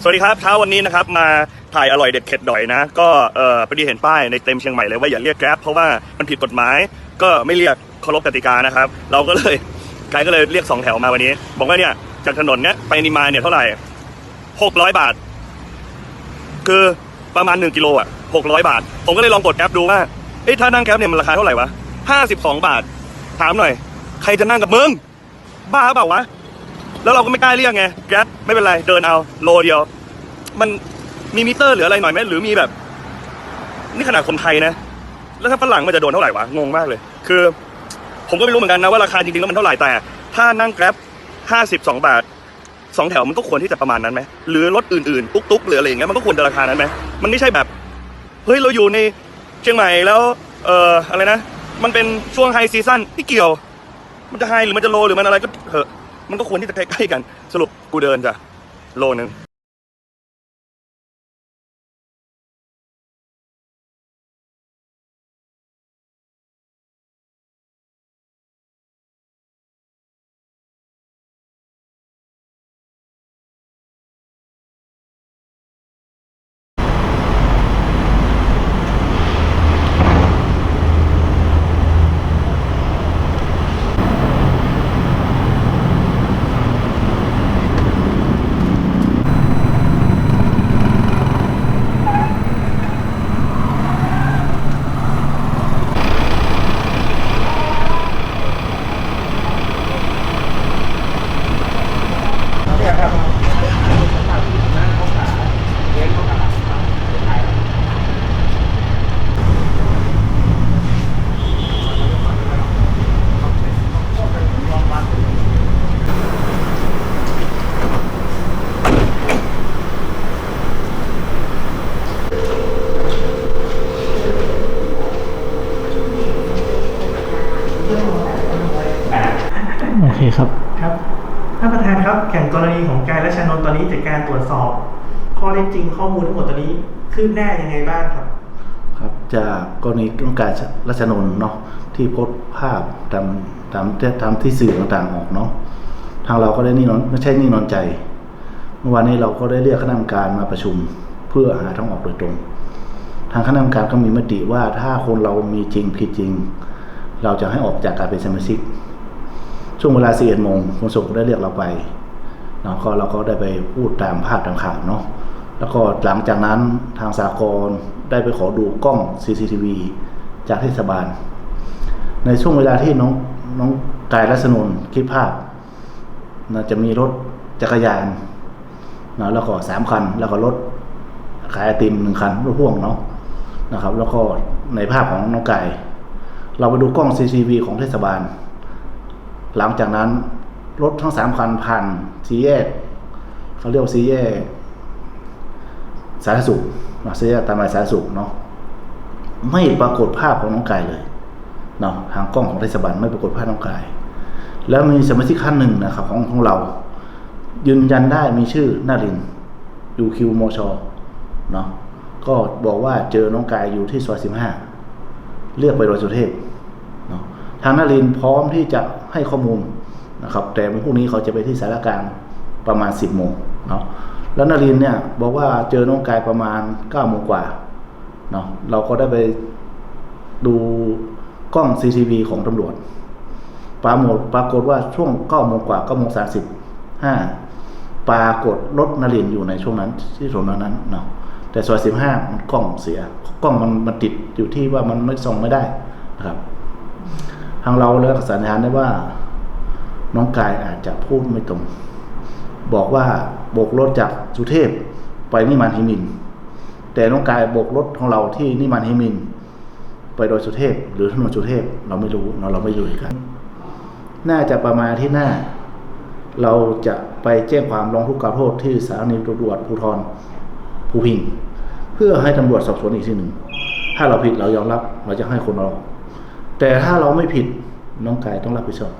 สวัสดีครับเช้าวันนี้นะครับมาถ่ายอร่อยเด็ดเข็ดดอยนะ ก็เออพอดีเห็นป้ายในเต็มเชียงใหม่เลยว่าอย่าเรียกแกร็บเพราะว่ามันผิดกฎหมาย ก็ไม่เรียกเคารพกติกานะครับ เราก็เลยกด์ก็เลยเรียกสองแถวมาวันนี้ บอกว่าเนี่ยจากถนนเนี้ยไปนิมาเนี่ยเท่าไหร่หกร้อยบาท คือประมาณหนึ่งกิโลอะหกร้อยบาท ผมก็เลยลองกดแอปดูว่าเอ้ยถ้านั่งแกร็บเนี่ยมันราคาเท่าไหร่วะห้าสิบสองบาท ถามหน่อย ใครจะนั่งกับมึงบ้าเปล่าวะ แล้วเราก็ไม่กล้าเรียกไงแกร็บไม่เป็นไรเดินเอาโลเดียว มันมีมิเตอร์หรืออะไรหน่อยไหมหรือมีแบบ นี่ขนาดคนไทยนะ แล้วถ้าฝรั่งมันจะโดนเท่าไหร่วะงงมากเลย คือ ผมก็ไม่รู้เหมือนกันนะว่าราคาจริงๆแล้วมันเท่าไหร่แต่ ถ้านั่งแกร็บห้าสิบสองบาทสองแถวมันก็ควรที่จะประมาณนั้นไหมหรือรถอื่นๆตุ๊กๆหรืออะไรอย่างเงี้ยมันก็ควรจะราคานั้นไหมมันไม่ใช่แบบเฮ้ยเราอยู่ในเชียงใหม่แล้วเอ่ออะไรนะ มันเป็นช่วงไฮซีซั่นไม่เกี่ยว มันจะไฮหรือมันจะโลหรือมันอะไรก็เถอะ มันก็ควรที่จะใกล้ๆกัน สรุปกูเดินจ้ะโลนึง โอเค ครับท่านประธานครับแข่งกรณีของกายและชานนท์ตอนนี้จากการตรวจสอบ ข้อเท็จจริงข้อมูลทั้งหมดตอนนี้คืบหน้ายังไงบ้างครับ ครับจากกรณีต้องการรัชนนท์เนาะที่โพสต์ภาพตามตามตามที่สื่อต่างๆออกเนาะทางเราก็ได้นิ่นอนไม่ใช่นิ่นอนใจเมื่อวานนี้เราก็ได้เรียกคณะกรรมการมาประชุม เพื่อหาทางออกโดยตรง ทางคณะกรรมการก็มีมติว่าถ้าคนเรามีจริงผิดจริง เราจะให้ออกจากการเป็นสมาชิก ช่วงเวลา4โมงคุณสุขได้เรียกเราไปเนาะก็เราก็ได้ไปพูดตามภาพตามข่าวเนาะแล้วก็หลังจากนั้นทางสากลได้ไปขอดูกล้อง CCTV จากเทศบาล ในช่วงเวลาที่น้องน้องกายรัศนนคลิปภาพนะจะมีรถจักรยานนะแล้วก็สามคัน แล้วก็รถขายไอติมหนึ่งคันรถพ่วงเนาะนะครับ แล้วก็ในภาพของน้องกาย เราไปดูกล้อง CCTV ของเทศบาล หลังจากนั้นรถทั้งสามคันผ่านสีแยกเขาเรียกว่าสีแยกสาธารณสุขเนาะสี่แยกตามรายสาธารณสุขเนาะไม่ปรากฏภาพของน้องกายเลยเนาะทางกล้องของเทศบาลไม่ปรากฏภาพน้องกาย แล้วมีสมาชิกท่านหนึ่งนะครับของของเรา ยืนยันได้มีชื่อนารินยูคิวมชเนาะก็บอกว่าเจอน้องกายอยู่ที่ซอยสิบห้าเรียกไปโดยสุเทพ ทางนารินพร้อมที่จะให้ข้อมูลนะครับแต่วันพรุ่งนี้เขาจะไปที่สารกลางประมาณ 10โมงเนาะแล้วนารินเนี่ยบอกว่าเจอน้องกายประมาณ9โมงกว่าเนาะเราก็ได้ไปดูกล้อง CCTV ของตำรวจปรากฏปรากฏว่าช่วง9โมงกว่า9โมง35ปรากฏรถนารินอยู่ในช่วงนั้นที่ถนนนั้นเนาะแต่ซอย15มันกล้องเสีย กล้องมันมันติดอยู่ที่ว่ามันไม่ส่องไม่ได้นะครับ ทางเราเลือกสันนิษฐานได้ว่า น้องกายอาจจะพูดไม่ตรง บอกว่าโบกรถจากสุเทพไปนิมานฮิมิน แต่น้องกายโบกรถของเราที่นิมานฮิมิน ไปโดยสุเทพ หรือถนนสุเทพเราไม่รู้เราเราไม่อยู่ด้วยกัน น่าจะประมาณที่หน้า เราจะไปแจ้งความร้องทุกข์กล่าวโทษที่สถานีตำรวจภูธรภูพิง เพื่อให้ตำรวจสอบสวนอีกทีหนึ่ง ถ้าเราผิดเรายอมรับเราจะให้คนเรา แต่ถ้าเราไม่ผิดน้องกายต้องรับผิดชอบ